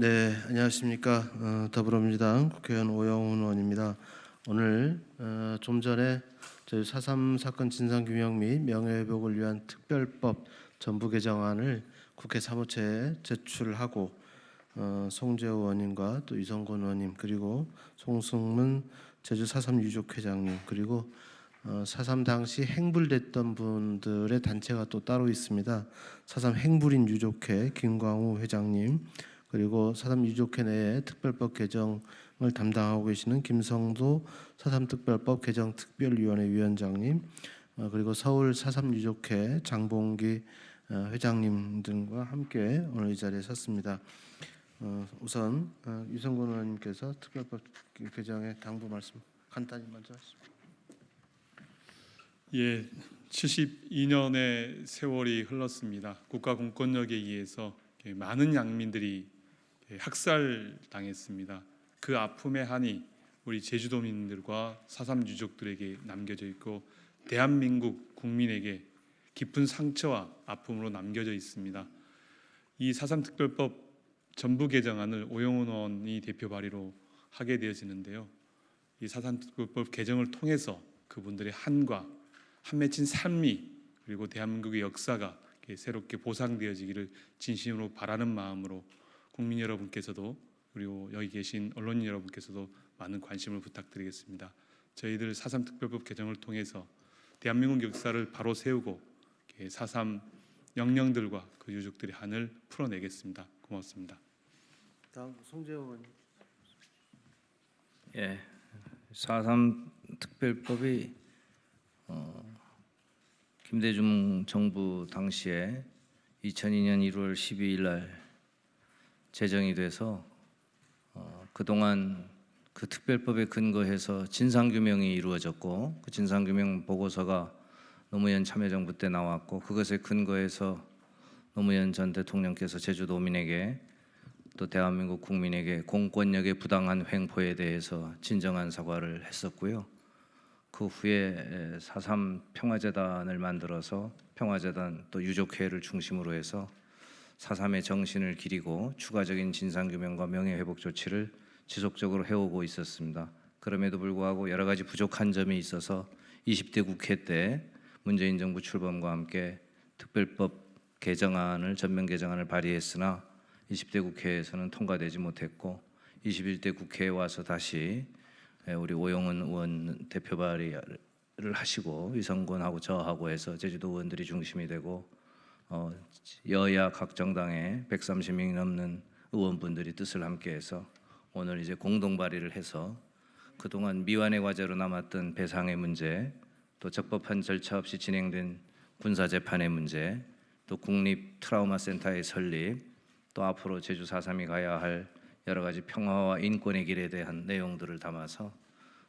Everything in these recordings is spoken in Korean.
네, 안녕하십니까. 어, 더불어민주당 국회의원 오영훈 의원입니다. 오늘 어, 좀 전에 저희 4.3 사건 진상규명 및 명예회복을 위한 특별법 전부 개정안을 국회 사무처에 제출하고 어, 송재호 의원님과 또 이성곤 의원님 그리고 송승문 제주 4.3 유족회장님 그리고 어, 4.3 당시 행불됐던 분들의 단체가 또 따로 있습니다. 4.3 행불인 유족회 김광우 회장님 그리고 사삼 유족회 내에 특별법 개정을 담당하고 계시는 김성도 사삼 특별법 개정 특별위원회 위원장님 어, 그리고 서울 사삼 유족회 장봉기 어, 회장님 등과 함께 오늘 이 자리에 섰습니다. 어, 우선 어, 유성근 의원님께서 특별법 개정의 당부 말씀 간단히 먼저 하시죠. 예, 72년의 세월이 흘렀습니다. 국가 공권력에 의해서 예, 많은 양민들이 예, 학살 당했습니다. 그 아픔의 한이 우리 제주도민들과 사삼 유족들에게 남겨져 있고 대한민국 국민에게 깊은 상처와 아픔으로 남겨져 있습니다. 이 사삼 특별법 전부 개정안을 오영훈 의원이 대표 발의로 하게 되어지는데요. 이 사삼 특별법 개정을 통해서 그분들의 한과 한 맺힌 삶이 그리고 대한민국의 역사가 새롭게 보상되어지기를 진심으로 바라는 마음으로 국민 여러분께서도 그리고 여기 계신 언론인 여러분께서도 많은 관심을 부탁드리겠습니다. 저희들 4.3 특별법 개정을 통해서 대한민국 역사를 바로 세우고 4.3 영령들과 그 유족들의 한을 풀어내겠습니다. 고맙습니다. 다음 송재호 의원님. 예, 4.3 특별법이 어, 김대중 정부 당시에 2002년 1월 12일 날 제정이 돼서 어, 그동안 그 특별법에 근거해서 진상규명이 이루어졌고 그 진상규명 보고서가 노무현 참여정부 때 나왔고 그것에 근거해서 노무현 전 대통령께서 제주도민에게 또 대한민국 국민에게 공권력의 부당한 횡포에 대해서 진정한 사과를 했었고요. 그 후에 4.3 평화재단을 만들어서 평화재단 또 유족회를 중심으로 해서 4.3의 정신을 기리고 추가적인 진상규명과 명예회복 조치를 지속적으로 해오고 있었습니다. 그럼에도 불구하고 여러 가지 부족한 점이 있어서 20대 국회 때 문재인 정부 출범과 함께 특별법 개정안을 전면 개정안을 발의했으나 20대 국회에서는 통과되지 못했고 21대 국회에 와서 다시 예, 우리 오영은 의원 대표 발의를 하시고 이성곤하고 저하고 해서 제주도 의원들이 중심이 되고 어, 여야 각 정당의 130명이 넘는 의원분들이 뜻을 함께해서 오늘 이제 공동 발의를 해서 그동안 미완의 과제로 남았던 배상의 문제, 또 적법한 절차 없이 진행된 군사 재판의 문제, 또 국립 트라우마 센터의 설립, 또 앞으로 제주 4.3이 가야 할 여러 가지 평화와 인권의 길에 대한 내용들을 담아서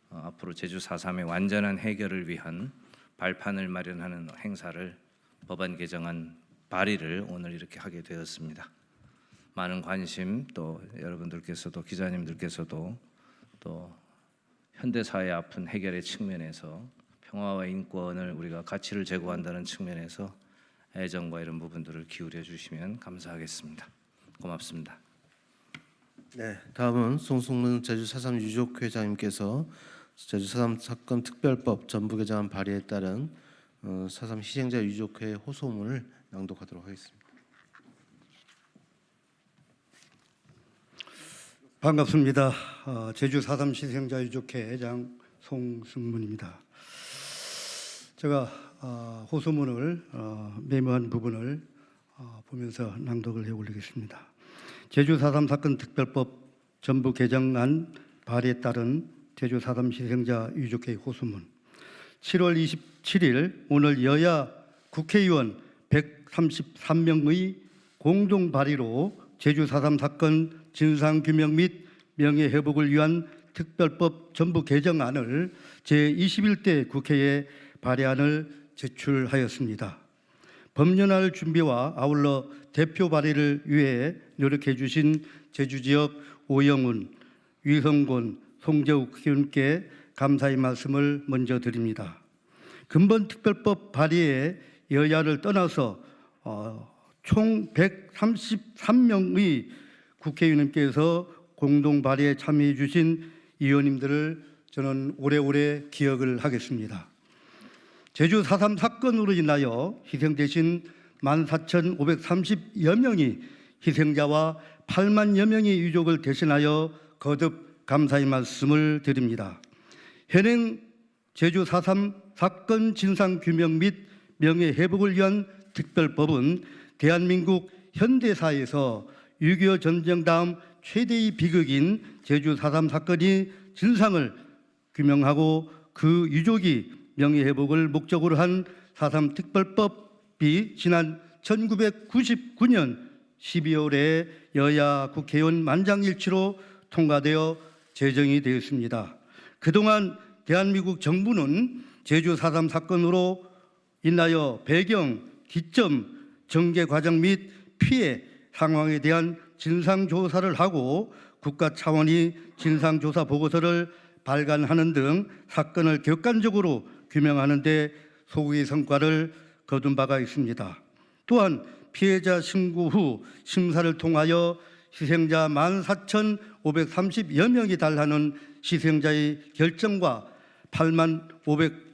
어, 앞으로 제주 4.3의 완전한 해결을 위한 발판을 마련하는 행사를 법안 개정안 발의를 오늘 이렇게 하게 되었습니다. 많은 관심 또 여러분들께서도 기자님들께서도 또 현대 사회의 아픈 해결의 측면에서 평화와 인권을 우리가 가치를 제고한다는 측면에서 애정과 이런 부분들을 기울여 주시면 감사하겠습니다. 고맙습니다. 네, 다음은 송승문 제주 4.3 유족 회장님께서 제주 4.3 사건 특별법 전부 개정안 발의에 따른 어, 4.3 희생자 유족회 호소문을 낭독하도록 하겠습니다. 반갑습니다. 어, 제주 4.3 희생자 유족회 회장 송승문입니다. 제가 어, 호소문을 어, 메모한 부분을 어, 보면서 낭독을 해 올리겠습니다. 제주 4.3 사건 특별법 전부 개정안 발의에 따른 제주 4.3 희생자 유족회 호소문 7월 27일 오늘 여야 국회의원 133명의 공동 발의로 제주 4.3 사건 진상규명 및 명예회복을 위한 특별법 전부 개정안을 제21대 국회에 발의안을 제출하였습니다. 법년할 준비와 아울러 대표 발의를 위해 노력해 주신 제주 지역 오영훈, 위성곤, 송재욱 의원께 감사의 말씀을 먼저 드립니다. 근본 특별법 발의에 여야를 떠나서 어, 총 133명의 국회의원님께서 공동 발의에 참여해 주신 의원님들을 저는 오래오래 기억을 하겠습니다. 제주 4.3 사건으로 인하여 희생되신 14,530여 명이 희생자와 8만여 명의 유족을 대신하여 거듭 감사의 말씀을 드립니다. 현행 제주 4.3 사건 진상 규명 및 명예 회복을 위한 특별법은 대한민국 현대사에서 6.25 전쟁 다음 최대의 비극인 제주 4.3 사건이 진상을 규명하고 그 유족이 명예 회복을 목적으로 한 4.3 특별법이 지난 1999년 12월에 여야 국회의원 만장일치로 통과되어 제정이 되었습니다. 그동안 대한민국 정부는 제주 4.3 사건으로 인하여 배경, 기점, 전개 과정 및 피해 상황에 대한 진상 조사를 하고 국가 차원이 진상 조사 보고서를 발간하는 등 사건을 객관적으로 규명하는 데 소구의 성과를 거둔 바가 있습니다. 또한 피해자 신고 후 심사를 통하여 희생자 14,530여 명이 달하는 희생자의 결정과 8만 500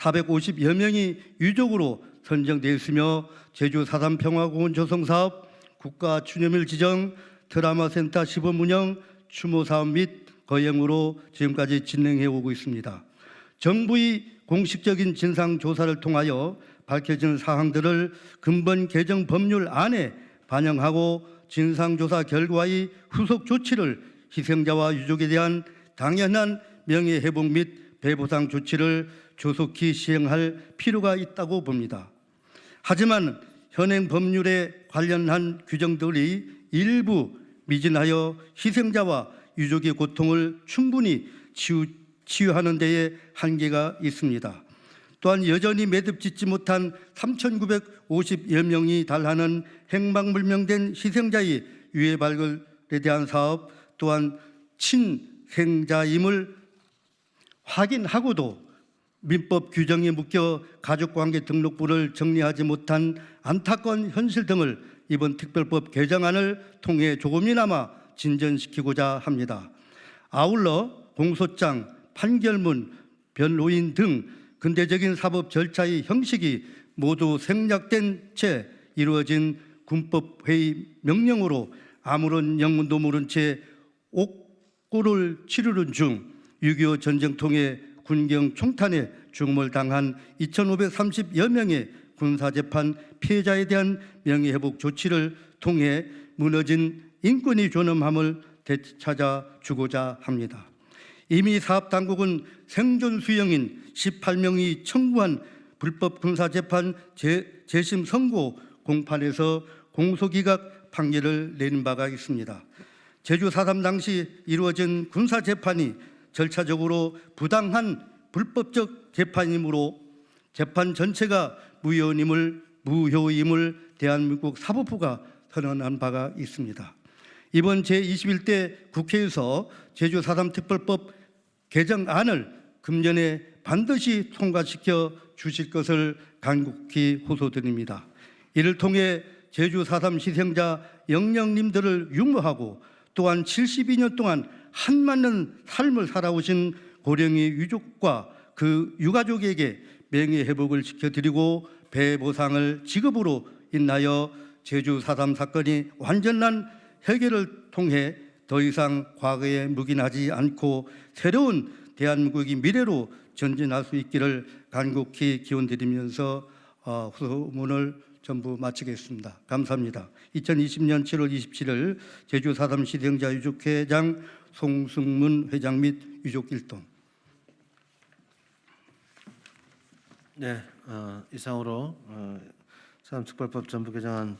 450여 명이 유족으로 선정되었으며 제주 사단 평화공원 조성 사업, 국가 추념일 지정, 드라마 센터 시범 운영, 추모 사업 및 거행으로 지금까지 진행해 오고 있습니다. 정부의 공식적인 진상 조사를 통하여 밝혀진 사항들을 근본 개정 법률 안에 반영하고 진상 조사 결과의 후속 조치를 희생자와 유족에 대한 당연한 명예 회복 및 배보상 조치를 조속히 시행할 필요가 있다고 봅니다. 하지만 현행 법률에 관련한 규정들이 일부 미진하여 희생자와 유족의 고통을 충분히 치유, 치유하는 데에 한계가 있습니다. 또한 여전히 매듭 짓지 못한 3,950여 명이 달하는 행방불명된 희생자의 유해 발굴에 대한 사업 또한 친생자임을 확인하고도 민법 규정에 묶여 가족관계 등록부를 정리하지 못한 안타까운 현실 등을 이번 특별법 개정안을 통해 조금이나마 진전시키고자 합니다. 아울러 공소장, 판결문, 변로인 등 근대적인 사법 절차의 형식이 모두 생략된 채 이루어진 군법회의 명령으로 아무런 영문도 모른 채 옥고를 치르는 중6.25 전쟁통에 군경 총탄에 죽음을 당한 2,530여 명의 군사재판 피해자에 대한 명예회복 조치를 통해 무너진 인권의 존엄함을 되찾아 주고자 합니다. 이미 사업당국은 생존 수용인 18명이 청구한 불법 군사재판 재, 재심 선고 공판에서 공소기각 판결을 내린 바가 있습니다. 제주 4.3 당시 이루어진 군사재판이 절차적으로 부당한 불법적 재판이므로 재판 전체가 무효임을 무효임을 대한민국 사법부가 선언한 바가 있습니다. 이번 제21대 국회에서 제주 4.3 특별법 개정안을 금년에 반드시 통과시켜 주실 것을 간곡히 호소드립니다. 이를 통해 제주 4.3 희생자 영령님들을 유무하고 또한 72년 동안 한맞는 삶을 살아오신 고령의 유족과 그 유가족에게 명예 회복을 지켜드리고 배 보상을 지급으로 인하여 제주 4.3 사건이 완전한 해결을 통해 더 이상 과거에 묵인하지 않고 새로운 대한민국이 미래로 전진할 수 있기를 간곡히 기원드리면서 어, 후문을 전부 마치겠습니다. 감사합니다. 2020년 7월 27일 제주 4.3 시대자 유족회장 송승문 회장 및 유족 일동 네, 어, 이상으로 어, 사람특별법 전부 개정안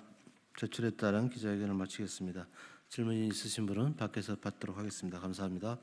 제출에 따른 기자회견을 마치겠습니다. 질문이 있으신 분은 밖에서 받도록 하겠습니다. 감사합니다.